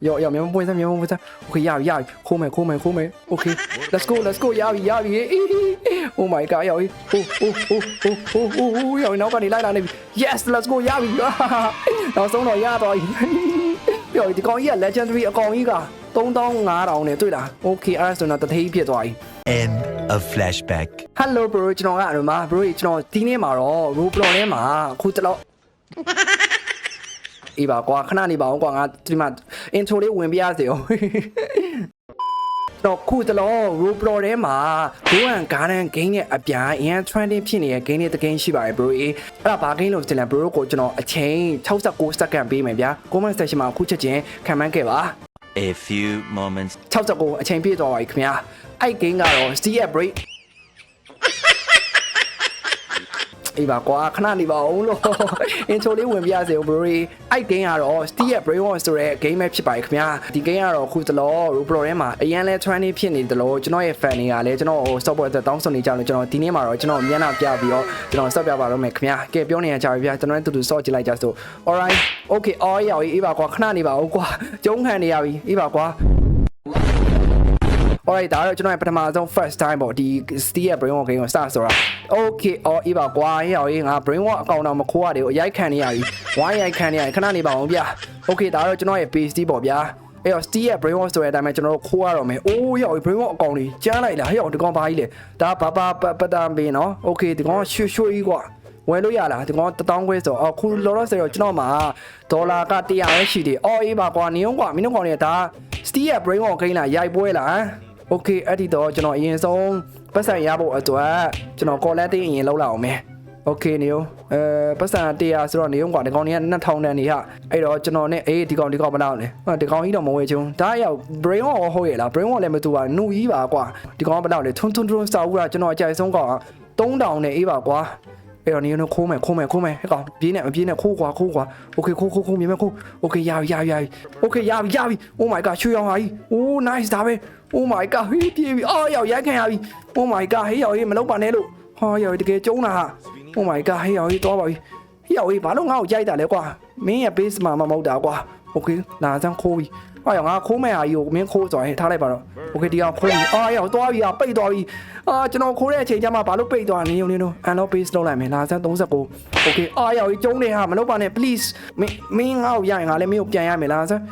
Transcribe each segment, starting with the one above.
要要棉毛不会噻，棉毛不会噻。OK，亚比亚比，后面后面后面。OK，Let's go，Let's go，亚比亚比。Oh my god，亚比。哦哦哦哦哦哦哦，亚比，နောက်ကနေလိုက်လာနေပြီ။ Yes，Let's go，亚比。နောက်ဆုံးတော့ရသွားပြီ။ပြောဒီကောင်ကြီးက legendary အကောင်ကြီးက3500နဲ့တွေ့လား။ OK，အဲ့ဒါဆိုတော့တထိပ်ဖြစ်သွားပြီ။ End of flashback. Hello bro ကျွန်တော်ကအရမ bro ကျွန်တော်ဒီနေ့မှာတော့ Roblox ထဲမှာအခုတလောက် အေးပါကွာခဏနေပါအောင်ကွာငါဒီမှာ intro လေးဝင်ပြရစေအောင်တော့ခုတလော Roblox ထဲမှာ Go and Garden game ရဲ့အပြိုင်အရင် trending ဖြစ်နေတဲ့ game တွေတကင်းရှိပါတယ် bro အေးအဲ့ဒါဘာ game လို့တင်လဲ bro ကိုကျွန်တော်အချိန်69 second ပေးမယ်ဗျာ comment section မှာအခုချက်ချင်းခံမှန်းခဲ့ပါ A few moments 69အချိန်ပြည့်သွားပါပြီခင်ဗျာအဲ့ဂိမ်းကတော့ Steam Break အေးပါကွာခဏနေပါအောင်လို့ intro လေးဝင်ပြရစေဦး bro အဲ့ဂိမ်းကတော့ Steam Break One ဆိုတဲ့ game ပဲဖြစ်ပါတယ်ခင်ဗျာဒီဂိမ်းကတော့ခုတလော Roblox ထဲမှာအရင်လဲ trending ဖြစ်နေတယ်လို့ကျွန်တော်ရဲ့ fan တွေကလည်းကျွန်တော်ဟို software အတွက်တောင်းဆိုနေကြလို့ကျွန်တော်ဒီနေ့မှာတော့ကျွန်တော်မျက်နှာပြပြီးတော့ကျွန်တော်ဆော့ပြပါတော့မယ်ခင်ဗျာကဲပြောနေရကြပြီဗျာကျွန်တော်လည်းတူတူဆော့ကြည့်လိုက်ကြဆို alright okay အော်ရောက်အေးပါကွာခဏနေပါဦးကွာကျုံးခံနေရပြီအေးပါကွာ alright ဒါတော့ကျွန်တော်ရဲ့ပထမဆုံး first time ပေါ့ဒီ Steam ရဲ့ brain walk game ကိုစဆိုတာ okay အော်အေးပါကွာဟေ့ဟောငါ brain walk အကောင့်တော့မခိုးရတယ်အရိုက်ခံနေရပြီဝိုင်းရိုက်ခံနေရခဏနေပါအောင်ဗျ okay ဒါတော့ကျွန်တော်ရဲ့ page ပေါ့ဗျာအဲ့တော့ Steam ရဲ့ brain walk ဆိုတဲ့အတိုင်းပဲကျွန်တော်တို့ခိုးရတော့မယ်အိုးရောက် brain walk အကောင့်ကြီးကြားလိုက်လားဟေ့ဒီကောင်ဘာကြီးလဲဒါဘာဘာပတန်ပင်နော် okay ဒီကောင်ရွှွှွှကြီးကွာဝယ်လို့ရလားဒီကောင်တထောင်ခွဲဆိုအခုလောလောဆယ်တော့ကျွန်တော်မှာဒေါ်လာက100ပဲရှိတယ်အော်အေးပါကွာနေအောင်ကွာမင်းတို့ကောင်တွေကဒါ Steam ရဲ့ brain walk game လားရိုက်ပွဲလားဟမ် โอเคအဲ့ဒီတော့ကျွန်တော်အရင်ဆုံးပတ်စံရဖို့အတွက်ကျွန်တော် collecting အရင်လုပ်လိုက်အောင်မယ်โอเคနေရောအဲပတ်စံ100ဆိုတော့နေရောကွာဒီကောင်ကြီးက2000တန်နေဟာအဲ့တော့ကျွန်တော်နဲ့အေးဒီကောင်ဒီကောင်မနာဘူးလေဟာဒီကောင်ကြီးတော့မဝေချုံဒါရောက် brain wall ဟုတ်ရဲ့လား brain wall လည်းမတူပါနှုတ်ကြီးပါကွာဒီကောင်ကမနာဘူးလေထွန်းထွန်းထွန်းစာဦးကကျွန်တော်အကြိုက်ဆုံးကောင်က3000နဲ့အေးပါကွာအဲ့တော့နေရောခိုးမယ်ခိုးမယ်ခိုးမယ်ဟဲ့ကောင်ပြေးနေမပြေးနေခိုးကွာခိုးကွာโอเคခိုးခိုးခိုးမြင်မခိုးโอเคရပြီရပြီရပြီโอเคရပြီရပြီ oh my god ရွှေရောင်ဟာကြီး oh nice ဒါပဲ oh my god ဟေးပြေးပြီအော်ရောက်ရိုက်ခံရပြီ oh my god ဟေးရောက်ရေးမလုပ်ပါနဲ့လို့ဟာရောက်တကယ်ကျုံးတာဟာ oh my god ဟေးရောက်ရေးသွားပါပြီဟေးရောက်ရေးဘာလို့ငါ့ကိုရိုက်တာလဲကွာမင်းရဲ့ base မှာမမဟုတ်တာကွာ okay လာစမ်းခိုးပြီ ဟာရောက်ငါခိုးမဲ့ဟာကြီးကိုမင်းခိုးဆိုရင်ထားလိုက်ပါတော့ okay ဒီကောင်ခိုးပြီအာရောက်သွားပြီဟာပိတ်သွားပြီအာကျွန်တော်ခိုးတဲ့အချိန်ကျမှဘာလို့ပိတ်သွားနေုံနေတော့ unlock base လုပ်လိုက်မယ်လာစမ်း39 okay အာရောက်ရေးကျုံးနေဟာမလုပ်ပါနဲ့ please မင်းမင်းငါ့ကိုရိုက်ငါလည်းမင်းကိုပြန်ရမယ်လာစမ်း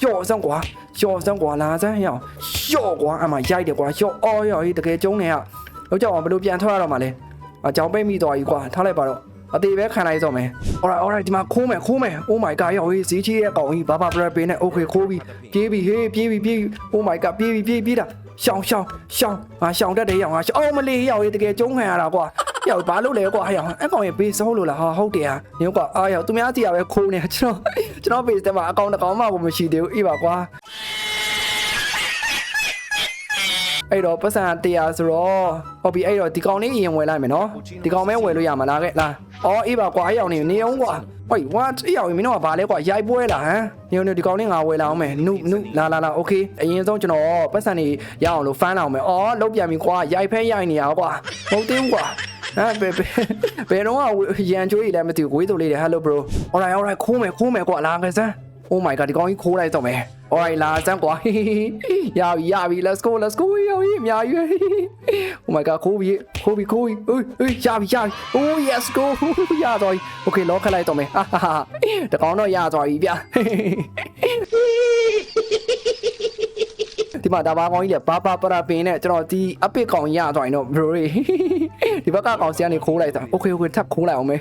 လျှော့စမ်းကွာရှော့စမ်းကွာလာစမ်းရအောင်ရှော့ကွာအမရိုက်တယ်ကွာရှော့အော်ရော်ကြီးတကယ်ကျုံးနေရလောက်ကြောက်အောင်ဘယ်လိုပြန်ထွက်ရတော့မှာလဲအကြောင်းပိတ်မိသွားပြီကွာထားလိုက်ပါတော့ အသေးပဲခံလိုက်တော့မယ် alright alright ဒီမှာခိုးမယ်ခိုးမယ် oh my god ရော်ကြီးဈေးကြီးရဲ့ကောင်ကြီးဘာဘာပရက်ပင်းနဲ့ okay ခိုးပြီပြေးပြီဟေးပြေးပြီပြေးပြီ oh my god ပြေးပြီပြေးပြေးတာရှောင်းရှောင်းရှောင်းငါရှောင်းတတ်တယ်ရောင်ငါရှောင်းအော်မလေးရော်ကြီးတကယ်ကျုံးခံရတာကွာရောက်ဘာလို့လဲကွာဟဲ့အောင်အကောင်ရဲ့ base ဟုတ်လို့လားဟာဟုတ်တယ်ဟာညကွာအားရောက်သူများစီရပဲခိုးနေကျွန်တော်ကျွန်တော် base ထဲမှာအကောင်တစ်ကောင်မှကိုမရှိသေးဘူးအေးပါကွာ အဲ့တော့ပတ်စံ100ဆိုတော့ဟုတ်ပြီအဲ့တော့ဒီကောင်လေးအရင်ဝယ်လိုက်မယ်နော်ဒီကောင်မဲဝယ်လို့ရမှာလားခဲ့လားအော်အေးပါကွာအဲ့ရောက်နေနေအောင်ကွာဟို what အဲ့ရောက်မင်းတို့ကဘာလဲကွာရိုက်ပွဲလားဟမ်ညိုညိုဒီကောင်လေးငါဝယ်လာအောင်မယ်နုနုလာလာလာโอเคအရင်ဆုံးကျွန်တော်ပတ်စံနေရအောင်လို့ဖမ်းလာအောင်မယ်အော်လုံးပြန်ပြီကွာရိုက်ဖဲရိုက်နေရကွာမဟုတ်သေးဘူးကွာဟမ်ဘယ်ဘယ်ဘယ်တော့ရန်ချိုးကြီးလည်းမသိဘူးကိုေးတို့လေးတွေ hello bro alright alright ခိုးမယ်ခိုးမယ်ကွာလာခဲ့စမ်း Oh my god ဒီကောင်ကြီးခိုးလိုက်တော့မယ် Alright လာစမ်းကွာရပြီရပြီ let's go let's go ရပြီအများကြီး Oh my god ခိုးပြီခိုးပြီခိုးပြီအေးအေးရပြီရပြီ Oh yes go ရတော့ Okay လောခက်လိုက်တော့မယ်တကောင်တော့ရသွားပြီဗျဒီမှာဒါဘာကောင်ကြီးလေဘာဘာပရာပင်နဲ့ကျွန်တော်ဒီအပစ်ကောင်ရသွားရင်တော့ bro ဒီဘက်ကကောင်စီကနေခိုးလိုက်တာ Okay okay ထပ်ခိုးလိုက်အောင်မယ်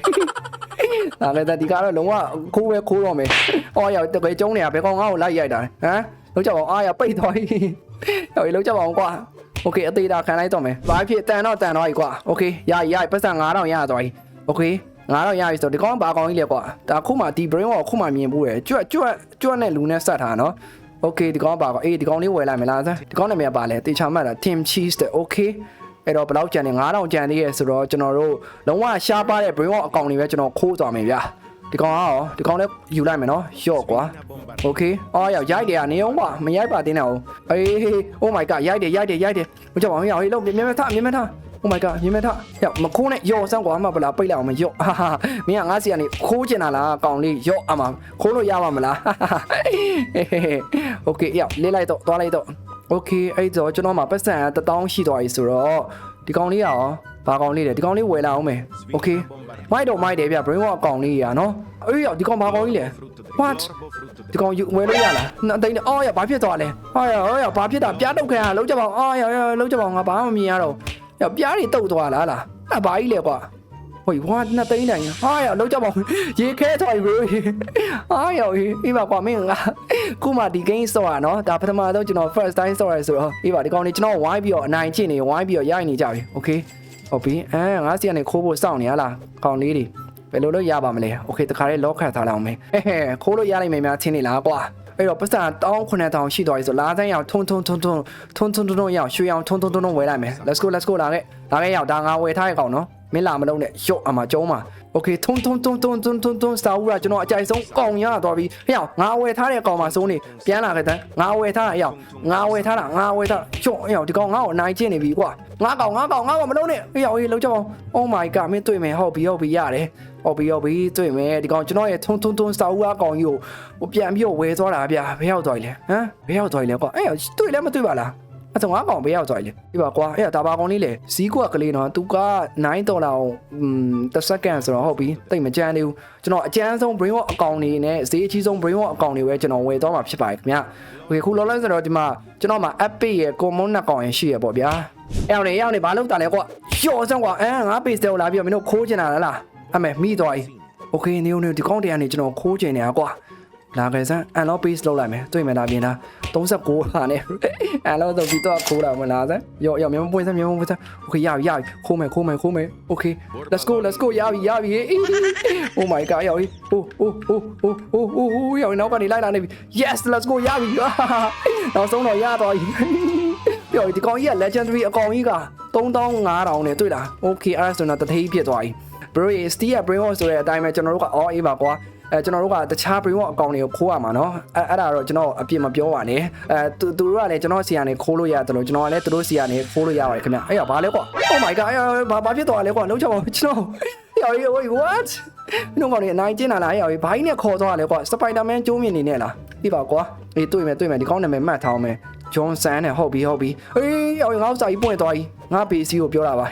ဒါလည်းဒီကတော့လုံးဝခိုးပဲခိုးတော့မယ်။အော်ရောက်တကယ်ကျုံးနေတာဘယ်ကောင်ငါ့ကိုလိုက်ရိုက်တာလဲဟမ်လုံးချက်အောင်အားရပိတ်သွားပြီ။ရောက်လုံးချက်အောင်ကွာ။ Okay အသေးတာခံလိုက်တော့မယ်။ဘာဖြစ်တန်တော့တန်တော့ပြီကွာ။ Okay ရရပတ်စံ9000ရသွားပြီ။ Okay 9000ရပြီဆိုဒီကောင်ဘာကောင်ကြီးလဲကွာ။ဒါခုမှဒီ brain ကိုခုမှမြင်ဘူးရယ်။ကြွတ်ကြွတ်ကြွတ်နဲ့လူနဲ့ဆက်ထားနော်။ Okay ဒီကောင်ဘာကောင်အေးဒီကောင်လေးဝယ်လိုက်မယ်လားစမ်း။ဒီကောင်နာမည်ကပါလဲတေချာမှတ်တာ Tim Cheese တဲ့ Okay အဲ့တော့ဘယ်လောက်ကြံနေ9000ကြံသေးရဲ့ဆိုတော့ကျွန်တော်တို့လုံးဝရှားပါတဲ့ brain walk အကောင့်တွေပဲကျွန်တော်ခိုးသွားမယ်ဗျာဒီကောင်ကရောဒီကောင်လည်းယူလိုက်မယ်နော်ရော့ကွာโอเคအော်ရောက်ရိုက်တယ်ကနေအောင်ကွာမရိုက်ပါသေးနဲ့အောင်အေး oh my god ရိုက်တယ်ရိုက်တယ်ရိုက်တယ်ဘုကြောင့်အောင်ရအောင်ဟေးလုံးမြင်မြင်ထားမြင်မြင်ထား Oh my god မြင်မထားယောမခိုးနဲ့ယောဆန်းကွာမပလားပိတ်လိုက်အောင်မယောဟာဟာမင်းကငါစီကနေခိုးကျင်တာလားကောင်လေးယောအမခိုးလို့ရပါမလားโอเคယောလေးလိုက်တော့သွားလိုက်တော့ โอเคအဲ့တော့ကျွန်တော်မှာပတ်စံတတောင်းရှိသွားပြီဆိုတော့ဒီကောင်လေးရောဘာကောင်လေးလဲဒီကောင်လေးဝယ်လာအောင်မယ်โอเคမိုက်တော့မိုက်တယ်ဗျ brain walk ကောင်လေးရာနော်အေးယောဒီကောင်ဘာကောင်ကြီးလဲ what ဒီကောင်ယူဝယ်လို့ရလားနှစ်သိန်းနဲ့အော်ရဘာဖြစ်သွားလဲဟာရဟောရဘာဖြစ်တာပြားတုတ်ခံရလုံးကြပါအောင်အော်ရရလုံးကြပါအောင်ငါဘာမှမမြင်ရတော့ရပြားတွေတုတ်သွားလားလားအဲ့ဘာကြီးလဲကွာ 喂，我那等一等，哎呀，老家伙，ရေခဲသွားပြီ bro အားရောက်ပြီပါကွာမင်းငါခုမှဒီ game ဆော့ရနော်ဒါပထမဆုံးကျွန်တော် first time ဆော့ရဆိုတော့အေးပါဒီကောင်လေးကျွန်တော်ဝိုင်းပြီးတော့အနိုင်ကျင့်နေဝိုင်းပြီးတော့ရိုက်နေကြပြီ okay ဟုတ်ပြီအဲငါစီကနေခိုးဖို့စောင့်နေရလားကောင်လေးတွေဘယ်လိုလုပ်ရပါမလဲ okay တခါလေးလောခတ်ထားလိုက်အောင်မင်းဟဲဟဲခိုးလို့ရနိုင်မယ်များချင်းနေလားကွာ အဲ့တော့ပတ်စံတောင်း9000ရှိသွားပြီဆိုလာတိုင်းရောက်ထုံထုံထုံထုံထုံထုံထုံထုံရောက်ရွှေအောင်ထုံထုံထုံထုံဝယ်လိုက်မယ် let's go let's go လာခဲ့လာခဲ့ရောက်ဒါငါဝယ်ထားရကောင်နော်မင်းလာမလုံးနဲ့ရုတ်အမကျုံးမှာโอเคထုံထုံထုံထုံထုံထုံထုံစာဦးကကျွန်တော်အကြိုက်ဆုံးកောင်ရသွားပြီဟဲ့ရောက်ငါဝယ်ထားတဲ့ကောင်မှာစိုးနေပြန်လာခဲ့တဲ့ငါဝယ်ထားတာရောက်ငါဝယ်ထားတာငါဝယ်ထားရုတ်ရောက်ဒီကောင်ငါ့ကိုနိုင်ကျင့်နေပြီကွာငါကောင်ငါကောင်ငါကောင်မလုံးနဲ့ဟဲ့ရောက်ရေးလုံးကြအောင် oh my god မင်းတွေ့မယ်ဟုတ်ပြီဟုတ်ပြီရတယ် ။ဟုတ်ပြီဟုတ်ပြီတွေ့မယ်ဒီကောင်ကျွန်တော်ရဲ့ထုံထုံထုံစာအုပ်အကောင်ကြီးကိုဟိုပြန်ပြီးတော့ဝယ်သွားတာဗျာဘယ်ရောက်သွားလဲဟမ်ဘယ်ရောက်သွားလဲကွာအဲ့တွေ့လဲမတွေ့ပါလားအဲ့တော့ငါကောင်ဘယ်ရောက်သွားလဲဒီပါကွာအဲ့ဒါဘာကောင်လေးလဲဈေးကွက်ကလေးနော်သူက9ဒေါ်လာအောင်တစ်စက္ကန့်ဆိုတော့ဟုတ်ပြီတိတ်မကြမ်းသေးဘူးကျွန်တော်အကြမ်းဆုံး brain walk အကောင်တွေနဲ့ဈေးအကြီးဆုံး brain walk အကောင်တွေပဲကျွန်တော်ဝယ်သွားမှာဖြစ်ပါတယ်ခင်ဗျဟိုခုလောလောဆယ်တော့ဒီမှာကျွန်တော်မှာ app ရဲ့ common နှစ်ကောင်ရရှိရပေါ့ဗျာအဲ့အောင်နေရအောင်နေဘာလုပ်တာလဲကွာပျော်စမ်းကွာအဲငါ page တယ်လာပြီးတော့မင်းတို့ခိုးကျင်တာလား အမေမိသွားပြီ โอเคနေဦးနေဒီကောင်းတရားနေကျွန်တော်ခိုးချင်နေတာကွာလာခဲ့စမ်း unlock base လောက်လိုက်မယ်တွေ့မယ်လားပြင်လား39ဟာနဲ့ unlock တော့ပြီးတော့ခိုးတာမလားစမ်းရောရောမြန်ပွင့်စမ်းမြန်ပွင့်စမ်းโอเคရပြီရပြီခိုးမယ်ခိုးမယ်ခိုးမယ်โอเค let's go let's go ရပြီရပြီ oh my god ရော oh oh oh oh oh oh ရောနောက်ကနေလိုက်လာနေပြီ yes let's go ရပြီနောက်ဆုံးတော့ရတော့ပြီပြောဒီကောင်ကြီးက legendary အကောင်ကြီးက3500နဲ့တွေ့လား okay အဲ့ဒါဆိုတော့တထေးဖြစ်သွားပြီ bro is the brain wash ဆိုတဲ့အတိုင်းပဲကျွန်တော်တို့ကအော်အေးပါကွာအဲကျွန်တော်တို့ကတခြား brain wash အကောင့်တွေကိုခိုးရမှာเนาะအဲအဲ့ဒါတော့ကျွန်တော်အပြစ်မပြောပါနဲ့အဲသူသူတို့ကလည်းကျွန်တော်စီကနေခိုးလို့ရတယ်လို့ကျွန်တော်ကလည်းသူတို့စီကနေခိုးလို့ရပါတယ်ခင်ဗျအဲ့ရဘာလဲကွာ oh my god အဲ့ဘာဘာဖြစ်သွားလဲကွာလုံးချောင်းကျွန်တော်ယော် wait what မင်းတို့ကောင်နေအနိုင်ကျင်းလာလားယော်ဘာကြီးနဲ့ခေါ်သွားလဲကွာစပိုင်ဒါမန်ကျိုးမြင်နေနဲ့လားဒီပါကွာအေးတွေ့မယ်တွေ့မယ်ဒီကောင်းနာမည်မှတ်ထားအောင်မယ်ဂျွန်ဆန်နဲ့ဟုတ်ပြီဟုတ်ပြီအေးယော်ငါ့စာကြီးပွင့်သွားပြီငါဘေးစီကိုပြောတာပါ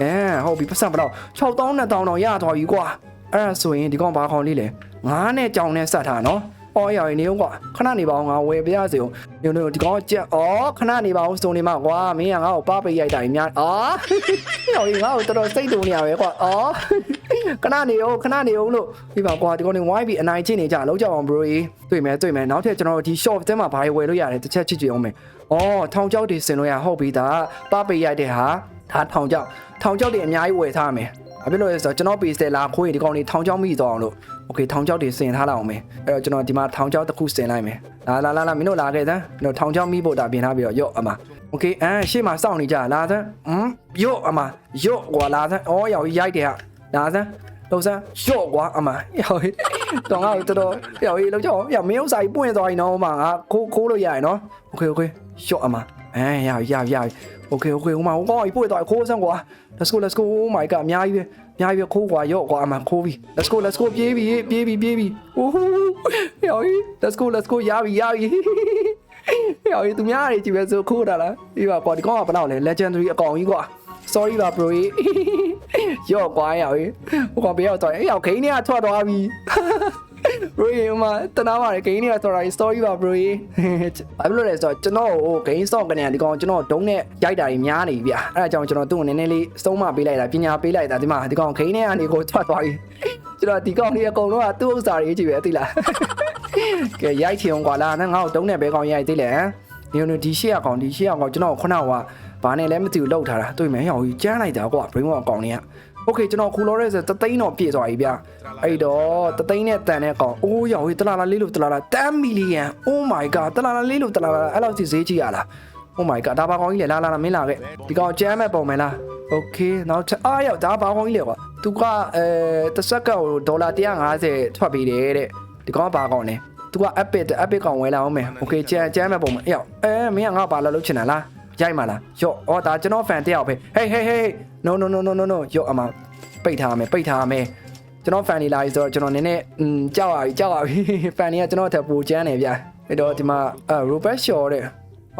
အဲဟုတ်ပြီပတ်စံဘလောက်6000နဲ့တောင်းတော့ရသွားပြီကွာအဲ့ဒါဆိုရင်ဒီကောင်ဘာကောင်လေးလဲငါးနဲ့ကြောင်နဲ့ဆက်ထားနော်အော်ရရင်နေဦးကွာခဏနေပါအောင်ငါဝယ်ပြရစီအောင်ညို့ညို့ဒီကောင်ကြက်အော်ခဏနေပါအောင်စုံနေမှာကွာမင်းကငါ့ကိုပါပိတ်ရိုက်တာကြီးများအော်ညို့ငါ့ကိုတော်တော်စိတ်တူနေရပဲကွာအော်ခဏနေအောင်ခဏနေအောင်လို့ဒီပါကွာဒီကောင်နေဝိုင်းပြီးအနိုင်ကျင့်နေကြလောက်ကြအောင် bro တွေ့မယ်တွေ့မယ်နောက်ထပ်ကျွန်တော်တို့ဒီ shop တဲမှာဘာတွေဝယ်လို့ရတယ်တစ်ချက်ချစ်ကြည့်အောင်မယ်အော်ထောင်ချောက်တွေစင်လို့ရဟုတ်ပြီဒါပါပိတ်ရိုက်တဲ့ဟာ ဒါထောင်ချောက်ထောင်ချောက်တွေအများကြီးဝယ်ထားမယ်ဘာဖြစ်လို့လဲဆိုတော့ကျွန်တော် page လာခွေးဒီကောင်တွေထောင်ချောက်မိသွားအောင်လို့ okay ထောင်ချောက်တွေစင်ထားလောက်အောင်မယ်အဲ့တော့ကျွန်တော်ဒီမှာထောင်ချောက်တစ်ခုစင်လိုက်မယ်လာလာလာလာမင်းတို့လာခဲ့သမ်းမင်းတို့ထောင်ချောက်မိဖို့တာပြင်ထားပြီးတော့ရော့အမ okay အမ်ရှေ့မှာစောင့်နေကြလာသမ်းဟမ်ရော့အမရော့ကွာလာသမ်းအော်ယောက်ကြီးရိုက်တယ်ဟာလာသမ်းလောက်စမ်းရော့ကွာအမယောက်ကြီးတောင်းတော့တော်တော်ယောက်ကြီးလောက်ကြောက်ယောက်မင်းဥစားကြီးပွင့်သွားရင်တော့မှငါခိုးခိုးလို့ရရင်နော် okay okay shot အမအဲရရရရ okay okay ဟိုမှာဟိုကောင်ကြီးပို့ရတော့ခိုးစမ်းကွာ let's go let's go oh my god အများကြီးပဲအများကြီးပဲခိုးကွာရော့ကွာအမခိုးပြီ let's go let's go ပြေးပြီပြေးပြီပြေးပြီဟိုဟိုရော် let's go let's go ရပြီရပြီရော်သူများတွေကြည့်ပဲဆိုခိုးတာလားပြီးပါကွာဒီကောင်ကဘယ်တော့လဲ legendary အကောင်ကြီးကွာ sorry ပါ bro ကြီးရော့ကွာရော်ဟိုကောင်ဘေးရောက်တော့အဲ့ရောက်ခိန်းနေကထွက်သွားပြီ bro ရေမတနာပါတယ်ဂိမ်းနေရဆိုတာ story ပါ bro ရေဘာဖြစ်လို့လဲဆိုတော့ကျွန်တော်ဟိုဂိမ်း stock ကနေဒီကောင်ကျွန်တော်ဒုံးနဲ့ရိုက်တာကြီးများနေပြီဗျအဲ့ဒါကြောင့်ကျွန်တော်သူ့ကိုနည်းနည်းလေးစုံးမပေးလိုက်တာပညာပေးလိုက်တာဒီမှာဒီကောင်ဂိမ်းနေကနေကိုထွက်သွားပြီကျွန်တော်ဒီကောင်လေးအကုန်လုံးကသူ့ဥစ္စာတွေကြည့်ပဲသိလားကဲရိုက်ချင်အောင်ကွာလားငါ့ကိုဒုံးနဲ့ဘဲကောင်ရိုက်သေးလဲဒီလိုဒီရှေ့အကောင်ဒီရှေ့အကောင်ကျွန်တော်ခုနကဘာနဲ့လဲမသိဘူးလောက်ထားတာတွေ့မယ်ဟောကြီးကျန်းလိုက်တာကွာ brain wash အကောင်လေးက โอเคကျွန်တော်ခူလောရဲဆိုတသိန်းတော့ပြည့်သွားပြီဗျအဲ့တော့တသိန်းနဲ့တန်တဲ့ကောင်အိုးရောင်ကြီးတလာလာလေးလို့တလာလာ10 million oh my god တလာလာလေးလို့တလာလာအဲ့လောက်စီဈေးကြီးရလား oh my god ဒါဘာကောင်ကြီးလဲလာလာလာမင်းလာခဲ့ဒီကောင်ကျမ်းမဲ့ပုံမယ်လားโอเคနောက်အားရောက်ဒါဘာကောင်ကြီးလဲကွာသူကအဲတစ်စက္ကန့်ကိုဒေါ်လာ150ထွက်ပေးတယ်တဲ့ဒီကောင်ကဘာကောင်လဲသူက epic epic ကောင်ဝယ်လာအောင်မယ်โอเคကျမ်းကျမ်းမဲ့ပုံမယ်အေးအဲမင်းကငါဘာလာလုပ်ချင်တာလား ရိုက်မှာလားယော့အော်ဒါကျွန်တော် fan တယောက်ပဲ hey hey hey no no no no no no ယော့အမပိတ်ထားမယ်ပိတ်ထားမယ်ကျွန်တော် fan နေလာပြီဆိုတော့ကျွန်တော်နည်းနည်းอืมကြောက်ရပြီကြောက်ရပြီ fan တွေကကျွန်တော်ထပ်ပူချမ်းနေဗျအဲ့တော့ဒီမှာအဲ Robert Shaw တဲ့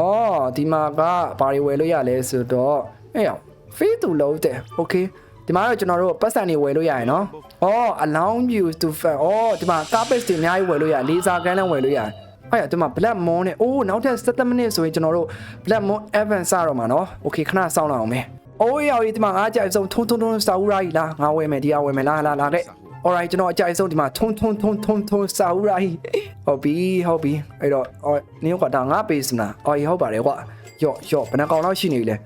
အော်ဒီမှာကဘာတွေဝယ်လို့ရလဲဆိုတော့အဲ့ရောက် free to load တဲ့ okay ဒီမှာတော့ကျွန်တော်တို့ပတ်စံတွေဝယ်လို့ရရယ်နော်အော် allow you to fan အော်ဒီမှာ carpet တွေအများကြီးဝယ်လို့ရ laser gun လည်းဝယ်လို့ရတယ် အဲ့ဒါဒီမှာ black moon နဲ့အိုးနောက်ထပ်7 minute ဆိုရင်ကျွန်တော်တို့ black moon event စတော့မှာနော် okay ခဏစောင့်လိုက်အောင်မယ်အိုးရောက်ဒီမှာငါအကြိုက်ဆုံးထုံထုံထုံစာဦးရာကြီးလားငါဝယ်မယ်ဒီကဝယ်မယ်လားလားလားခဲ့ alright ကျွန်တော်အကြိုက်ဆုံးဒီမှာထုံထုံထုံထုံထုံစာဦးရာကြီးဟုတ်ပြီဟုတ်ပြီအဲ့တော့အော်နင်းကဒါငါပေးစမလားအော်ဟုတ်ပါတယ်ကွာယော့ယော့ဘယ်နှကောင်လောက်ရှိနေလဲ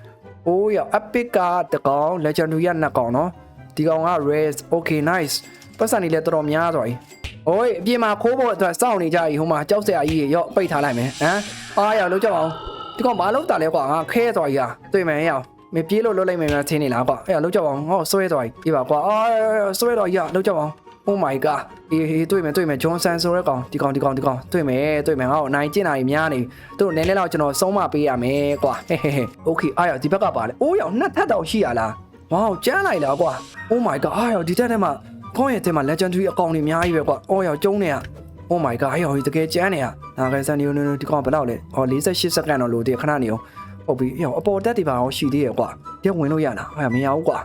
အိုးရောက် epic ကတကောင် legendary ကနှစ်ကောင်နော်ဒီကောင်က race okay nice ပတ်စံနေလဲတော်တော်များသွားပြီ။ အိုးအပြင်မှာခိုးဖို့အတွက်စောင့်နေကြပြီဟိုမှာကြောက်စရာကြီးရော့ပိတ်ထားလိုက်မယ်ဟမ်။အားရလို့ကြောက်အောင်ဒီကောင်မလုပ်တာလဲကွာငါခဲသွားကြီးอ่ะတွေ့မယ်ရအောင်မပြေးလို့လွတ်လိုက်မယ်များထင်းနေလားကွာအဲ့ဒါလောက်ကြောက်အောင်ဟောဆွဲသွားကြီးပြပါကွာအာဆွဲတော့ကြီးอ่ะလောက်ကြောက်အောင် Oh my god အေးဟေးတွေ့မယ်တွေ့မယ်ဂျွန်ဆန်ဆိုတဲ့ကောင်ဒီကောင်ဒီကောင်ဒီကောင်တွေ့မယ်တွေ့မယ်ငါ့ကိုနိုင်ကျင်တာကြီးများနေသူတို့နည်းနည်းတော့ကျွန်တော်ဆုံးမပေးရမယ်ကွာဟဲဟဲဟဲ Okay အားရဒီဘက်ကပါလေအိုးရောနှစ်ထပ်တော့ရှိရလားဝေါကျန်းလိုက်လားကွာ Oh my god အားရဒီတက်ထဲမှာ ဖုန်းရဲ့ထဲမှာ legendary အကောင်တွေအများကြီးပဲကွာအော်ရောကျုံးနေရ Oh my god အေးဟိုတကယ်ကျန်းနေရနာခိုင်စန်နီယိုနိုနိုဒီကောင်ဘယ်လောက်လဲဟော48စက္ကန့်တော့လိုသေးခဏနေအောင်ဟုတ်ပြီအေးအပေါ်တက်တွေပါအောင်ရှိသေးရကွာရက်ဝင်လို့ရလားဟာမရဘူးကွာ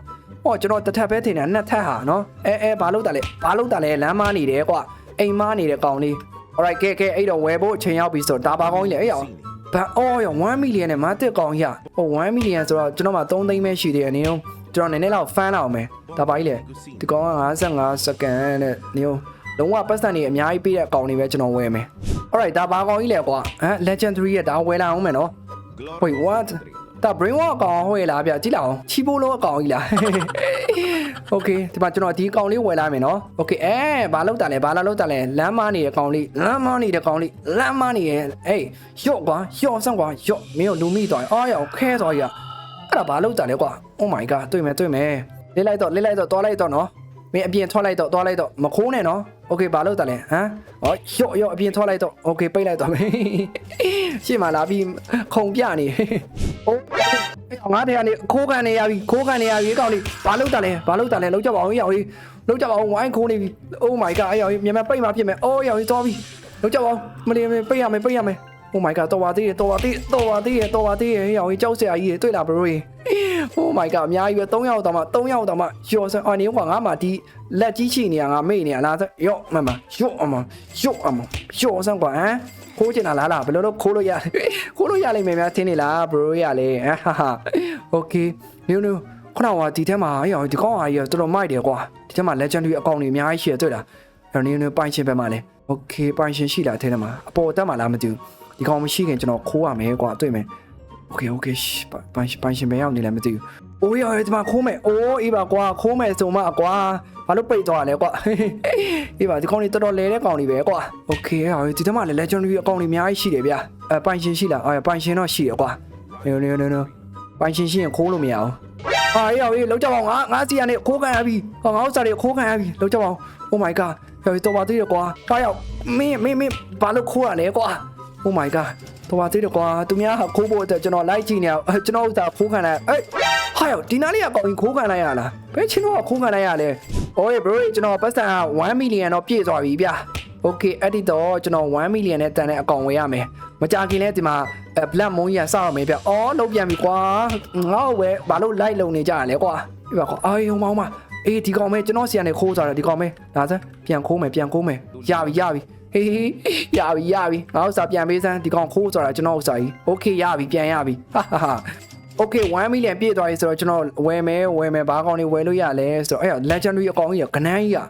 ဟောကျွန်တော်တစ်ထပ်ပဲထင်တယ်နှစ်ထပ်ဟာနော်အဲအဲဘာလို့တာလဲဘာလို့တာလဲလမ်းမနေတယ်ကွာအိမ်မနေတဲ့ကောင်လေး alright ကဲကဲအဲ့တော့ဝယ်ဖို့အချိန်ရောက်ပြီဆိုတော့ဒါပါကောင်းကြီးလေအေးအောင်ဘာအော်ရော1 million နဲ့မတက်ကောင်ရဟို1 million ဆိုတော့ကျွန်တော်မှ3သိန်းပဲရှိသေးတယ်နင်း ကျွန်တော်နည်းနည်းလောက်ဖမ်းလောက်မယ်ဒါပါကြီးလေဒီကောင်က55စက္ကန့်နဲ့နင်းလုံးဝပတ်စံနေအများကြီးပေးတဲ့အကောင်တွေပဲကျွန်တော်ဝယ်မယ် alright ဒါဘာကောင်ကြီးလဲကွာဟမ် legendary ရဲ့ဒါဝယ်လာအောင်မယ်နော် wait what ဒါ brain walk အကောင်ဟိုရလားဗျကြည့်လောက်အောင်ချီပိုးလို့အကောင်ကြီးလား okay ဒီမှာကျွန်တော်ဒီကောင်လေးဝယ်လာမယ်နော် okay အဲဘာလောက်တာလဲဘာလာလောက်တာလဲလမ်းမနေတဲ့ကောင်လေးလမ်းမနေတဲ့ကောင်လေးလမ်းမနေရဲ့အေးရော့ကွာရော့ဆန့်ကွာရော့မင်းတို့လူမိသွားရင်အားရအောင်ခဲသွားရ အဲ့ဒါဘာလောက်တာလဲကွာ oh my god တွေ့မယ်တွေ့မယ်လေးလိုက်တော့လေးလိုက်တော့တွားလိုက်တော့နော်မင်းအပြင်ထွက်လိုက်တော့တွားလိုက်တော့မခိုးနဲ့နော် okay ဘာလောက်တာလဲဟမ်ဟောရော့ရော့အပြင်ထွက်လိုက်တော့ okay ပိတ်လိုက်တော့မင်းရှေ့မှာလာပြီးခုံပြနေအိုးအဲ့ငါတဲ့ကနေခိုးကန်နေရပြီခိုးကန်နေရပြီအကောင်လေးဘာလုပ်တာလဲဘာလုပ်တာလဲလောက်ကြပါအောင်ရောက်ကြီးလောက်ကြပါအောင်ဝိုင်းခိုးနေပြီ Oh my god အဲ့ရောက်ကြီးမြန်မာပိတ်မှဖြစ်မယ်အော်ရောက်ကြီးသွားပြီလောက်ကြပါအောင်မလီပိတ်ရမယ်ပိတ်ရမယ် Oh my god တော်ပါသေးတယ်တော်ပါသေးတော်ပါသေးတယ်တော်ပါသေးတယ်ရောက်ကြီးကြောက်စရာကြီးတွေ့လားဘရို Oh my god အများကြီးပဲ3ယောက်တောင်မှ3ယောက်တောင်မှရော်စအော်နေကငါမှဒီလက်ကြီးချီနေရငါမေ့နေရလားရော့မမရော့အမရော့အမရော့စမ်းကွာဟမ်ခိုးချင်တာလားလားဘယ်လိုလုပ်ခိုးလို့ရခိုးလို့ရလိမ့်မယ်များထင်နေလားဘရိုရလေဟာဟာ Okay နူနူခုနကဒီထဲမှာအေးအောင်ဒီကောင်အားကြီးတော်တော်မိုက်တယ်ကွာဒီထဲမှာ legendary အကောင့်တွေအများကြီးရှိရတွေ့လားအဲ့နူနူပိုင်ရှင်ပဲမှာလေ Okay ပိုင်ရှင်ရှိလားထဲထဲမှာအပေါ်တက်မှာလားမသိဘူး ဒီကောင်မရှိခင်ကျွန်တော်ခိုးရမယ်ကွာတွေ့မယ် Okay okay ပိုင်ပိုင်ရှင်ပဲရောက်နေလဲမသိဘူးအိုးရဒီမှာခိုးမယ်အိုးအေးပါကွာခိုးမယ်ဆိုမှကွာဘာလို့ပိတ်သွားလဲကွာအေးပါဒီကောင်လေးတော်တော်လဲတဲ့ကောင်လေးပဲကွာ Okay ဟောဒီထဲမှာလည်း legendary အကောင့်တွေအများကြီးရှိတယ်ဗျာအဲပိုင်ရှင်ရှိလားအော်ပိုင်ရှင်တော့ရှိရကွာနေနေနေနေပိုင်ရှင်ရှိရင်ခိုးလို့မရအောင်ဟာအေးဟောလောက်ကြပါအောင်ငါငါစီကနေခိုးခံရပြီဟောငါဥစ္စာတွေခိုးခံရပြီလောက်ကြပါအောင် Oh my god ဟောတော်ပါသေးတယ်ကွာတားရောက်မင်းမင်းမင်းဘာလို့ခိုးရလဲကွာ Oh my god တော်ပါသေးတယ်ကွာသူများဟာခိုးဖို့အတွက်ကျွန်တော်လိုက်ကြည့်နေအောင်ကျွန်တော်ဥစ္စာခိုးခံလိုက်အေးဟာယောဒီနားလေးကကောင်းရင်ခိုးခံလိုက်ရလားဘယ်ချင်းတော့ခိုးခံလိုက်ရလဲ။ Oh yeah bro ကျွန်တော်ပတ်စံက1 million တော့ပြည့်သွားပြီဗျာ။ Okay အဲ့ဒီတော့ကျွန်တော်1 million နဲ့တန်တဲ့အကောင့်ဝယ်ရမယ်။မကြခင်လဲဒီမှာ black moon ရဆောက်ရမယ်ဗျ။အော်လုံးပြန်ပြီကွာ။ငါ့ကိုပဲဘာလို့လိုက်လုံနေကြရလဲကွာ။ဒီပါကွာအေးဟောင်းမောင်းမအေးဒီကောင်မဲကျွန်တော်ဆီကနေခိုးသွားတယ်ဒီကောင်မဲဒါစမ်းပြန်ခိုးမယ်ပြန်ခိုးမယ်ရပြီရပြီ။ ဟေးဟေးရပြီရပြီငါဥစ္စာပြန်ပေးစမ်းဒီကောင်ခိုးဆိုတာကျွန်တော်ဥစ္စာကြီးโอเคရပြီပြန်ရပြီဟာဟာဟာโอเค1 million ပြည့်သွားပြီဆိုတော့ကျွန်တော်ဝယ်မယ်ဝယ်မယ်ဘာကောင်လေးဝယ်လို့ရလဲဆိုတော့အဲ့ legendary အကောင်ကြီးကကနန်းကြီးอ่ะ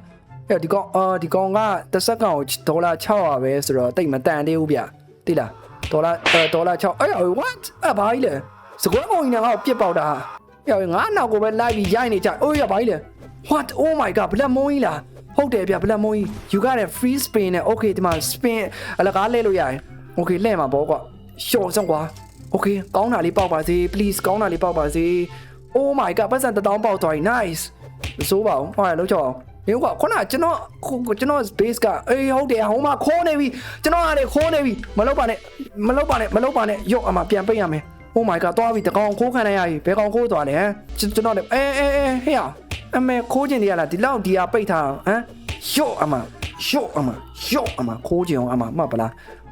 အဲ့ဒီကောင်အာဒီကောင်ကတစ်စက္ကန့်ကိုဒေါ်လာ600ပဲဆိုတော့တိတ်မတန်သေးဘူးဗျတိလားဒေါ်လာဒေါ်လာ6အဲ့ what အဲ့ဘာကြီးလဲစကွဲကောင်ကြီးနဲ့ငါ့ကိုပြစ်ပေါက်တာအဲ့ငါနောက်ကိုပဲလိုက်ပြီးရိုက်နေကြအိုးရဘာကြီးလဲ what oh my god ဘလက်မုံကြီးလား ဟုတ်တယ်ဗျဗလက်မုံကြီး you got a free spin နဲ့ okay ဒီမှာ spin အလကားလဲလို့ရတယ် okay လဲမှာပေါ့ကွာရှော့စမ်းကွာ okay ကောင်းတာလေးပေါက်ပါစေ please ကောင်းတာလေးပေါက်ပါစေ oh my god ပတ်စံတစ်တောင်းပေါက်သွားပြီ nice မစိုးပါဘူးဟုတ်ရလို့ချောအောင်မင်းကခုနကျွန်တော်ကျွန်တော် base ကအေးဟုတ်တယ်ဟိုမှာခိုးနေပြီကျွန်တော်ကလေခိုးနေပြီမလုပ်ပါနဲ့မလုပ်ပါနဲ့မလုပ်ပါနဲ့ရော့အမပြန်ပိတ်ရမယ် Oh my god သွားပြီတကောင်ခိုးခံလိုက်ရပြီဘယ်ကောင်ခိုးသွားလဲဟမ်ကျွန်ကျွန်တော်လည်းအဲအဲအဲဟေ့ရအမေခိုးကျင်နေရလားဒီလောက်ဒီဟာပိတ်ထားဟမ်ရှော့အမရှော့အမရှော့အမခိုးကျင်အောင်အမမှတ်ပလား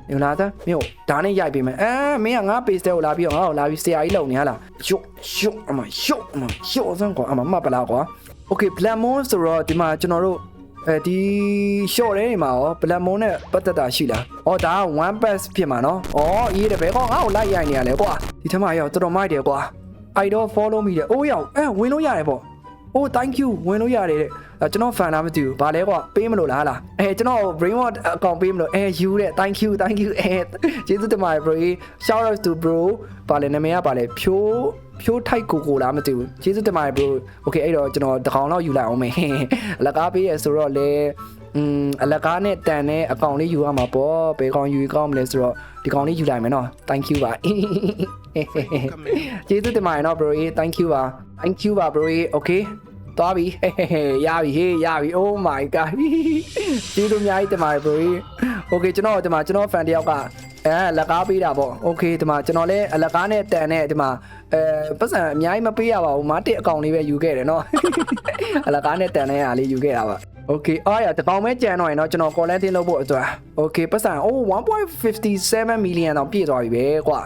ညလာသားမင်းတို့ဒါနဲ့ရိုက်ပေးမယ်အဲမင်းကငါ page တဲ့ကိုလာပြီးတော့ငါ့ကိုလာပြီးဆရာကြီးလုံနေရလားရှော့ရှော့အမရှော့အမရှော့စမ်းကွာအမမှတ်ပလားကွာ Okay Black Moon ဆိုတော့ဒီမှာကျွန်တော်တို့ အဲဒီ short လေးတွေမှာရော Black Moon နဲ့ပတ်သက်တာရှိလား။အော်ဒါက1 pass ဖြစ်မှာနော်။အော်အေးတယ်ဘယ်ကောင်ငါ့ကိုလိုက်ရိုက်နေရလဲကွာ။ဒီထက်မှရောက်တော်တော်မိုက်တယ်ကွာ။ I don't follow me တဲ့။အိုးရောက်အဲဝင်လို့ရတယ်ပေါ့။ Oh thank you ဝင်လို့ရတယ်တဲ့။အဲ ကျွန်တော် fan လားမသိဘူး။ဗာလဲကွာပေးမလို့လားလား။အဲကျွန်တော် brain wash account ပေးမလို့အဲ you တဲ့ thank you thank you အဲကျေးဇူးတင်ပါတယ် bro ။ shout out to bro ဗာလဲနာမည်ကဗာလဲဖြိုးဖြိုးထိုက်ကိုကိုလားမသိဘူးကျေးဇူးတင်ပါတယ် bro okay အဲ့တော့ကျွန်တော်တကောင်တော့ယူလိုက်အောင်မယ်အလကားပေးရဆိုတော့လေอืมအလကားနဲ့တန်တဲ့အကောင်လေးယူရမှာပေါ့ဘယ်ကောင်ယူကောင်းမလဲဆိုတော့ဒီကောင်လေးယူလိုက်မယ်နော် thank you ပါကျေးဇူးတင်ပါတယ်နော် bro thank you ပါ thank you ပါ bro okay သွားပြီရပြီဟေးရပြီ oh my god ကျေးဇူးအများကြီးတင်ပါတယ် bro okay ကျွန်တော်ဒီမှာကျွန်တော် fan တယောက်ကအဲလက်ကားပေးတာပေါ့โอเคဒီမှာကျွန်တော်လည်းအလက်ကားနဲ့တန်နဲ့ဒီမှာအဲပတ်စံအများကြီးမပေးရပါဘူးမတစ်အကောင့်လေးပဲယူခဲ့တယ်เนาะ အလက်ကားနဲ့တန်နဲ့အားလေးယူခဲ့တာပါโอเคအားရတကောင်မဲကြံတော့ရင်เนาะကျွန်တော် collecting လုပ်ဖို့အတွက်โอเคပတ်စံအိုး1.57 million တော့ပြည့်သွားပြီပဲကွာ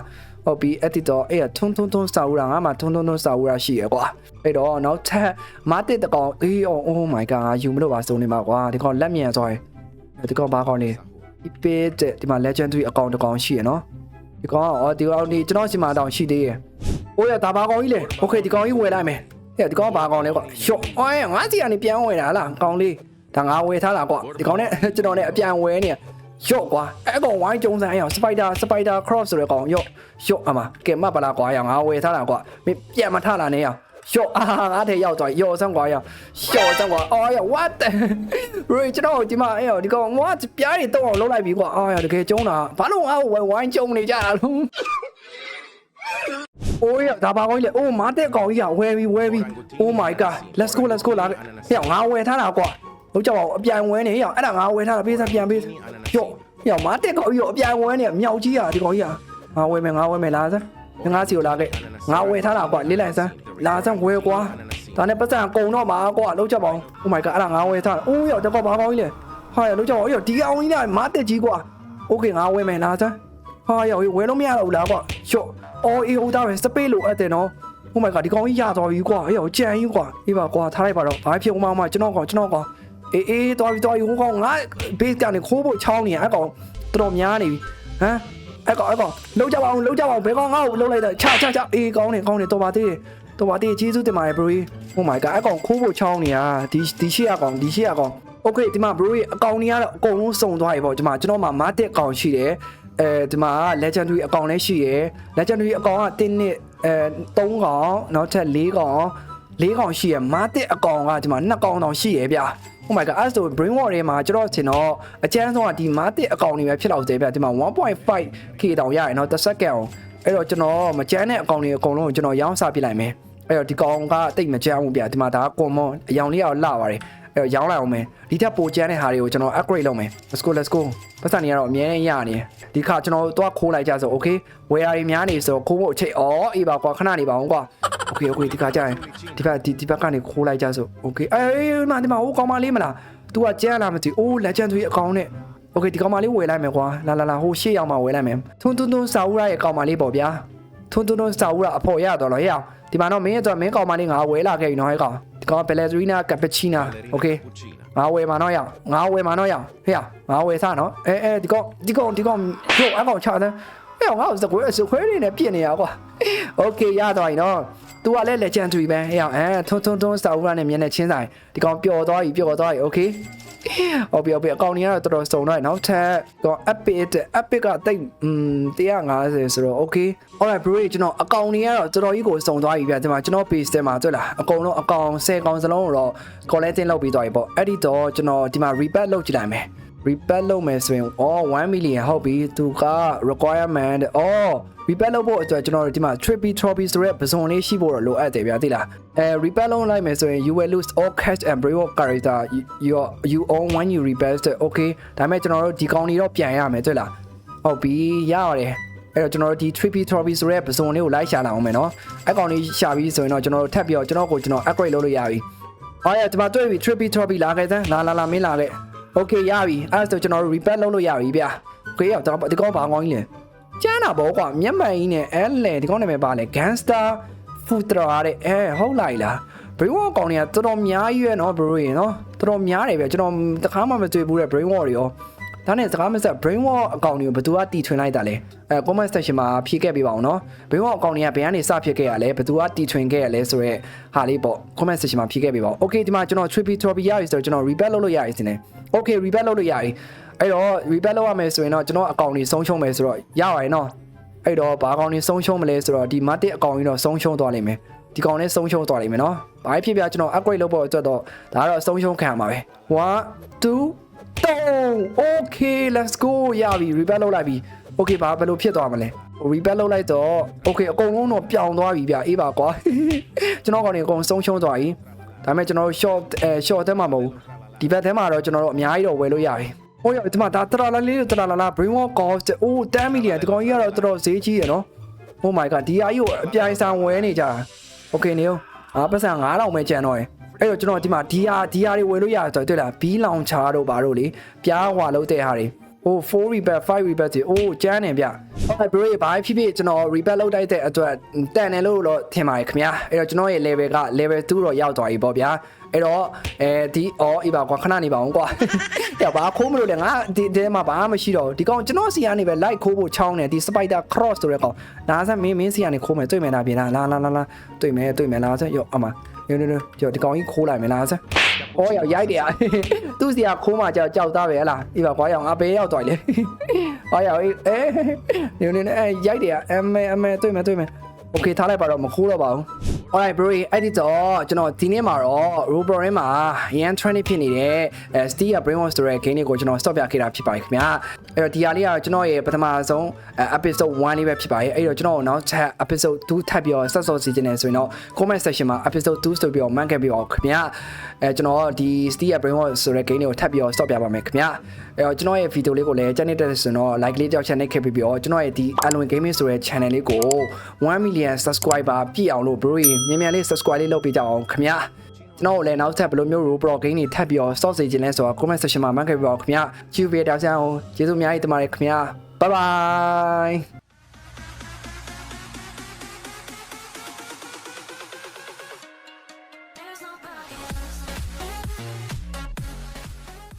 ဟုတ်ပြီအဲ့ဒီတော့အဲ့ထွန်းထွန်းထွန်းစာဦးတာငါမှထွန်းထွန်းထွန်းစာဦးတာရှိရကွာအဲ့တော့နောက်ထပ်မတစ်တကောင်အေး oh my god ငါယူမလို့ပါစုံနေမှာကွာဒီကောင်လက်မြန်သွားတယ်ဒီကောင်ဘာကောင်လဲဒီပေးတဲ့ဒီမှာ legendary account တစ်ကောင်ရှိရနော်ဒီကောင်ကအော်ဒီကောင်ဒီကျွန်တော်စီမှာတောင်ရှိသေးရ။အိုးရဒါဘာကောင်ကြီးလဲ။ Okay ဒီကောင်ကြီးဝယ်လိုက်မယ်။ဟဲ့ဒီကောင်ကဘာကောင်လဲကွာ။ရှော့။အော်ငါစီကနေပြန်ဝယ်တာဟလား။ကောင်လေးဒါငါဝယ်ထားတာကွာ။ဒီကောင်နဲ့ကျွန်တော်နဲ့အပြန်ဝယ်နေ။ရော့ ကွာ။အဲ့ကောင်ဝိုင်းကျုံစမ်းအောင် spider spider cross ဆိုတဲ့ကောင်ရော့ရော့အမကဲမပလာကွာရငါဝယ်ထားတာကွာ။မင်းပြန်မထလာနဲ့ရအောင်။ရှော့အာငါတဲ့ရောက်သွားရော့စမ်းကွာရရှော့စမ်းကွာအော်ရ what the ရိုကျွန်တော်ဒီမှာအဲ့ရောဒီကောင်ငါပြားတွေတော့အောင်လုံးလိုက်ပြီကွာအော်ရတကယ်ကျုံးတာဘာလို့ငါ့ကိုဝိုင်းကျုံနေကြတာလုံးအိုးရဒါပါကောင်းကြီးလေအိုးမားတဲ့ကောင်ကြီးကဝဲပြီဝဲပြီ oh my god let's go let's go လာခဲ့ဟဲ့ငါဝဲထားတာကွာဟုတ်ကြောက်အောင်အပြန်ဝဲနေဟဲ့အဲ့ဒါငါဝဲထားတာပေးစားပြန်ပေး ရော့ဟဲ့မားတဲ့ကောင်ကြီးရောအပြန်ဝဲနေမြောက်ကြီးอ่ะဒီကောင်ကြီးอ่ะငါဝဲမယ်ငါဝဲမယ်လာစမ်းငါစီကိုလာခဲ့ငါဝဲထားတာကွာလေးလိုက်စမ်းလာစမ်းဝဲကွာဒါနဲ့ပတ်စံကုံတော့မှာကွာလုံးချက်ပါအောင် oh my god အဲ့ဒါငါဝဲထားတာအိုးရောတော့ဘာကောင်းကြီးလေဟာရလုံးချက်ပါအောင်ရောဒီအောင်ကြီးကမားတက်ကြီးကွာ okay ငါဝဲမယ်လာစမ်းဟာရောဝဲလို့မရတော့ဘူးလားကွာရှော့အော်အေးဟုတ်တာပဲစပေးလို့အပ်တယ်နော် Oh my god ဒီကောင်ကြီးရသွားပြီကွာအေးဟိုကြံကြီးကွာအေးပါကွာထားလိုက်ပါတော့ဘာဖြစ်ဦးမမကျွန်တော်ကောင်ကျွန်တော်ကောင် အေးအေးသွားပြီသွားပြီဟိုကောင်ငါ base ကနေခိုးဖို့ချောင်းနေရအကောင်တော်တော်များနေပြီဟမ်အဲ့ကောင်အဲ့ကောင်လုံးကြပါအောင်လုံးကြပါအောင်ဘယ်ကောင်ငါ့ကိုလုံးလိုက်တော့ချချချအေးကောင်းနေကောင်းနေတော်ပါသေးတယ်တော်ပါသေးကျေးဇူးတင်ပါတယ် bro Oh my god အကောင်ခိုးဖို့ချောင်းနေရဒီဒီရှိရကောင်ဒီရှိရကောင် Okay ဒီမှာ bro အကောင်နေရတော့အကုန်လုံးစုံသွားပြီပေါ့ဒီမှာကျွန်တော်မှာ market ကောင်ရှိတယ်အဲဒီမှာ legendary အကောင်လည်းရှိရယ် legendary အကောင်ကတင်းနှစ်အဲ3ကောင်နောက်ထပ်4ကောင်4ကောင်ရှိရယ်မာတစ်အကောင်ကဒီမှာ2ကောင်တောင်ရှိရယ်ဗျာ Oh my god အဲ့ဆို brain water တွေမှာကျွန်တော်ထင်တော့အကျန်းဆုံးကဒီမာတစ်အကောင်တွေပဲဖြစ်တော့သေးဗျာဒီမှာ 1.5k တောင်ရရယ်နော်တစ်စက္ကန့်အောင်အဲ့တော့ကျွန်တော်မကျန်းတဲ့အကောင်တွေအကုန်လုံးကိုကျွန်တော်ရောင်းစားပြလိုက်မယ်အဲ့တော့ဒီကောင်ကတိတ်မကျန်းဘူးဗျာဒီမှာဒါက common အယောင်လေးအောင်လှပါတယ်အဲ့တော့ရောင်းလိုက်အောင်မယ်ဒီထက်ပိုကျန်းတဲ့ဟာတွေကိုကျွန်တော် upgrade လုပ်မယ် let's go let's go ပတ်စံနေရတော့အမြဲတမ်းရနေတယ်ဒီခါကျွန်တော်တို့ခိုးလိုက်ကြဆို okay ဝယ်ရည်များနေဆိုခိုးဖို့အချိန်ဩအေးပါကွာခဏနေပါအောင်ကွာ okay okay ဒီခါကျရင်ဒီဘက်ဒီဒီဘက်ကနေခိုးလိုက်ကြဆို okay အေးမဒီမှာဟိုကောင်မလေးမလား तू ကကျန်းလာမသိအိုး legend တွေအကောင်နဲ့ okay ဒီကောင်မလေးဝယ်လိုက်မယ်ကွာလာလာလာဟိုရှေ့ရောက်မှဝယ်လိုက်မယ်ထွန်းထွန်းထွန်းစာဦးရရဲ့ကောင်မလေးပေါ့ဗျာထွန်းထွန်းထွန်းစာဦးရအဖို့ရတော့လို့ရအောင်ဒီမှာတော့မင်းအတွက်မင်းကောင်မလေးငါဝယ်လာခဲ့ပြီနော်ဟဲ့ကောင်ဒီကောင်ဘယ်လက်စရီနာကပချီနာ okay ငါဝယ်မှာတော့ရအောင်ငါဝယ်မှာတော့ရအောင်ဟေ့ရငါဝယ်စားနော်အဲအဲဒီကောင်ဒီကောင်ဒီကောင်တို့အကောင်ချတယ်ဟဲ့ငါ့ကိုစကွဲစခွဲနေနဲ့ပြစ်နေရကွာโอเคရတော့ရင်နော် သူကလည်း legend တူပဲဟဲ့အောင်အဲထွန်းထွန်းထွန်းစတာဦးရနဲ့မျက်နှာချင်းဆိုင်ဒီကောင်ပျော်သွားပြီပျော်သွားပြီ okay ဟုတ်ပြီဟုတ်ပြီအကောင့်ကြီးကတော့တော်တော်စုံတော့နောက်ထပ်တော့ epic epic ကတိတ်อืม150ဆိုတော့ okay alright bro ကျွန်တော်အကောင့်ကြီးကတော့တော်တော်ကြီးကိုစုံသွားပြီဗျာဒီမှာကျွန်တော် page ထဲမှာတွေ့လားအကုန်လုံးအကောင့်10ကောင်စလုံးကိုတော့ collecting လုပ်ပြီးသွားပြီပေါ့အဲ့ဒီတော့ကျွန်တော်ဒီမှာ repack လုပ်ကြည့်လိုက်မယ် repack လုပ်မယ်ဆိုရင်အော်1 million ဟုတ်ပြီသူက requirement အော် repack လုပ်ဖို့အတွက်ကျွန်တော်တို့ဒီမှာ trippy trophy ဆိုတဲ့ပစုံလေးရှိဖို့တော့လိုအပ်တယ်ဗျာသိလားအဲ repack လုပ်လိုက်မယ်ဆိုရင် you will lose all cash and reward character you you own when you repack okay ဒါပေမဲ့ကျွန်တော်တို့ဒီကောင်တွေတော့ပြန်ရမယ်တွေ့လားဟုတ်ပြီရပါတယ်အဲ့တော့ကျွန်တော်တို့ဒီ trippy trophy ဆိုတဲ့ပစုံလေးကိုလိုက်ရှာလာအောင်မယ်နော်အကောင်လေးရှာပြီးဆိုရင်တော့ကျွန်တော်တို့ထပ်ပြီးတော့ကျွန်တော်ကိုကျွန်တော် upgrade လုပ်လို့ရပြီအော်ရဒီမှာတွေ့ပြီ trippy trophy လာခဲ့စမ်းလာလာလာမင်းလာခဲ့ okay ရပြီအဲ့ဒါဆိုကျွန်တော်တို့ repair လုပ်လို့ရပြီဗျာ okay ရောက်တော့ဒီကောင်ဘာကောင်းကြီးလဲ ကျန်းတာဗောကွာမျက်မှန်ကြီးနဲ့အဲလေဒီကောင်နာမည်ပါလဲ gangster futra တဲ့အဲဟုတ်လိုက်လား brain wash ကောင်တွေကတော်တော်များကြီးရဲ့နော် bro ရေနော်တော်တော်များတယ်ဗျကျွန်တော်တခါမှမတွေ့ဘူးတဲ့ brain wash တွေရောဒါနဲ့စကားမဆက် brain wash အကောင့်တွေကိုဘယ်သူကတီထွင်လိုက်တာလဲအဲ comment section မှာဖြည့်ခဲ့ပေးပါအောင်နော် brain wash အကောင့်တွေကဘယ်ကနေစဖြစ်ခဲ့ရလဲဘယ်သူကတီထွင်ခဲ့ရလဲဆိုတော့ဟာလေးပေါ့ comment section မှာဖြည့်ခဲ့ပေးပါဦး okay ဒီမှာကျွန်တော် trippy trophy ရပြီဆိုတော့ကျွန်တော် repair လုပ်လို့ရပြီစနေ okay repair လုပ်လို့ရပြီ အဲ့တော့ repair လုပ်ရမယ်ဆိုရင်တော့ကျွန်တော်အကောင့်တွေဆုံးရှုံးမယ်ဆိုတော့ရပါတယ်နော်အဲ့တော့ဘာအကောင့်တွေဆုံးရှုံးမလဲဆိုတော့ဒီ market အကောင့်ကြီးတော့ဆုံးရှုံးသွားလိမ့်မယ်ဒီကောင်နဲ့ဆုံးရှုံးသွားလိမ့်မယ်နော်ဘာဖြစ်ဖြစ်ကျွန်တော် upgrade လုပ်ဖို့အတွက်တော့ဒါကတော့ဆုံးရှုံးခံရမှာပဲ1 2 3 okay let's go ရပြီ repair လုပ်လိုက်ပြီ okay ဘာဘယ်လိုဖြစ်သွားမလဲ repair လုပ်လိုက်တော့ okay အကုန်လုံးတော့ပြောင်းသွားပြီဗျအေးပါကွာကျွန်တော်ကောင်တွေအကုန်ဆုံးရှုံးသွားပြီဒါပေမဲ့ကျွန်တော်တို့ short အဲ short ထဲမှာမဟုတ်ဘူးဒီဘက်ထဲမှာတော့ကျွန်တော်တို့အများကြီးတော့ဝယ်လို့ရပြီ ဟိုရဒီမှာဒါတရာလာလေးတရာလာလာ brain wash cost အိုး10 million ဒီကောင်ကြီးကတော့တော်တော်ဈေးကြီးရနော် oh my god ဒီအကြီးကိုအပြိုင်ဆိုင်ဝယ်နေကြတာ okay နေဦးအာပတ်စံ9000ပဲကျန်တော့ရယ်အဲ့တော့ကျွန်တော်ဒီမှာဒီဟာဒီဟာတွေဝယ်လို့ရတယ်ဆိုတော့တွေ့လားဘီလောင်ချာတို့ဘာတို့လေပြားဟွာလို့တဲ့ဟာတွေ ဟို4 rebel 5 rebel တွေအိုးကျန်းနေဗျဟုတ်ကဲ့ bro ရေဘာဖြစ်ဖြစ်ကျွန်တော် rebel လောက်တိုက်တဲ့အတွက်တန်တယ်လို့တော့ထင်ပါတယ်ခင်ဗျာအဲ့တော့ကျွန်တော်ရဲ့ level က level 2တော့ရောက်သွားပြီပေါ့ဗျာအဲ့တော့အဲဒီအော်အေးပါကွာခဏနေပါအောင်ကွာရပါခိုးမလို့လေငါဒီတဲမှာဘာမှမရှိတော့ဘူးဒီကောင်ကျွန်တော်စီကနေပဲ like ခိုးဖို့ချောင်းနေဒီ spider cross ဆိုတဲ့ကောင်နားစမ်းမင်းမင်းစီကနေခိုးမယ်တွေ့မယ်လားပြင်လားလာလာလာလာတွေ့မယ်တွေ့မယ်လားစမ်းရောအမရောရောရောဒီကောင်ကြီးခိုးလိုက်မယ်လားစမ်း။ အော်ရောက်ရိုက်တယ်อ่ะ။သူ့စီကခိုးမှကြောက်ကြောက်သားပဲဟလား။အေးပါကွာရောက်ငါဘေးရောက်သွားလေ။အော်ရောက်အေးအဲနေနေအဲရိုက်တယ်อ่ะအမေအမေတွေ့မယ်တွေ့မယ်။ Okay ထားလိုက်ပါတော့မခိုးတော့ပါဘူး။ Alright bro အဲ့ဒီတော့ကျွန်တော်ဒီနေ့မှာတော့ Roblox ထဲမှာရန် trend ဖြစ်နေတဲ့အဲ Steel Brainwash ဆိုတဲ့ game လေးကိုကျွန်တော် stop ပြခဲ့တာဖြစ်ပါတယ်ခင်ဗျာ အဲ့တော့ဒီဟာလေးကတော့ကျွန်တော်ရဲ့ပထမဆုံး episode 1လေးပဲဖြစ်ပါတယ်အဲ့တော့ကျွန်တော်နောက်ထပ် episode 2ထပ်ပြီးတော့ဆက်စောစီခြင်းနေဆိုရင်တော့ comment section မှာ episode 2ဆိုပြီးတော့ mark ခဲ့ပြီးတော့ခင်ဗျာအဲကျွန်တော်ဒီ Steel Brainwash ဆိုတဲ့ game လေးကိုထပ်ပြီးတော့ stop ပြပါမယ်ခင်ဗျာအဲ့တော့ကျွန်တော်ရဲ့ video လေးကိုလည်းကြည့်နေတဲ့ဆိုတော့ like လေးကြောက်ချက်နဲ့ခဲ့ပြီးတော့ကျွန်တော်ရဲ့ဒီ Alwyn Gaming ဆိုတဲ့ channel လေးကို1 million subscriber ပြည့်အောင်လို့ bro မြန်မြန်လေး subscribe လေးလုပ်ပေးကြအောင်ခင်ဗျာ ကျွန်တော်လည်းနောက်ထပ်ဘယ်လိုမျိုး Roblox game တွေထပ်ပြီးတော့ stop စေခြင်းလဲဆိုတော့ comment section မှာမှတ်ခဲ့ပြီးတော့ခင်ဗျာ YouTube တောက်ချောင်းကျေးဇူးအများကြီးတင်ပါတယ်ခင်ဗျာ bye bye